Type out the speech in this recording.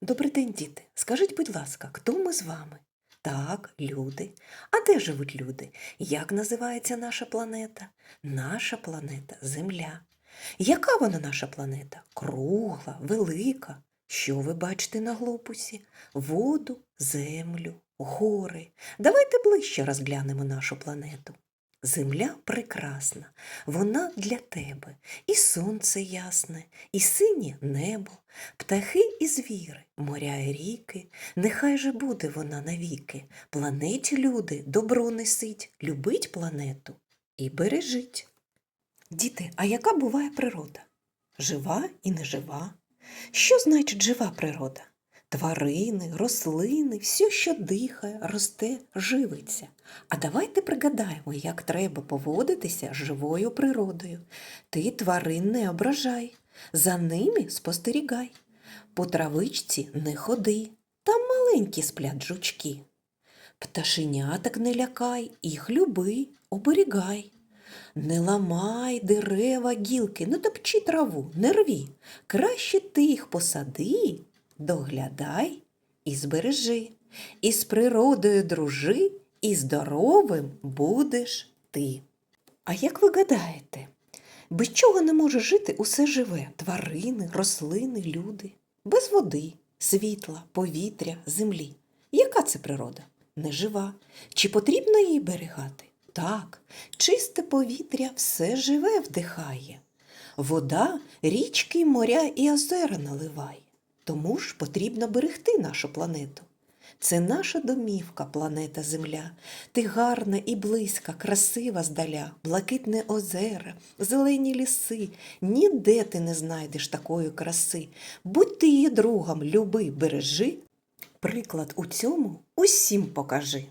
Добрий день, діти. Скажіть, будь ласка, хто ми з вами? Так, люди. А де живуть люди? Як називається наша планета? Наша планета Земля. Яка вона наша планета? Кругла, велика. Що ви бачите на глобусі? Воду, землю, гори. Давайте ближче розглянемо нашу планету. Земля прекрасна, вона для тебе, і сонце ясне, і синє небо, птахи і звіри, моря і ріки, нехай же буде вона навіки. Планеті люди добро несить, любить планету і бережіть. Діти, а яка буває природа? Жива і нежива. Що значить жива природа? Тварини, рослини, все, що дихає, росте, живиться. А давайте пригадаємо, як треба поводитися з живою природою. Ти тварин не ображай, за ними спостерігай. По травичці не ходи, там маленькі сплять жучки. Пташеняток не лякай, їх люби, оберігай. Не ламай дерева гілки, не топчи траву, не рві. Краще ти їх посади, доглядай і збережи. І з природою дружи, і здоровим будеш ти. А як ви гадаєте, без чого не може жити усе живе тварини, рослини, люди, без води, світла, повітря, землі? Яка це природа? Нежива. Чи потрібно її берегати? Так, чисте повітря все живе вдихає. Вода річки, моря і озера наливає. Тому ж потрібно берегти нашу планету. Це наша домівка, планета Земля. Ти гарна і близька, красива здаля, блакитне озера, зелені ліси. Ніде ти не знайдеш такої краси. Будь ти її другом, люби, бережи. Приклад у цьому усім покажи.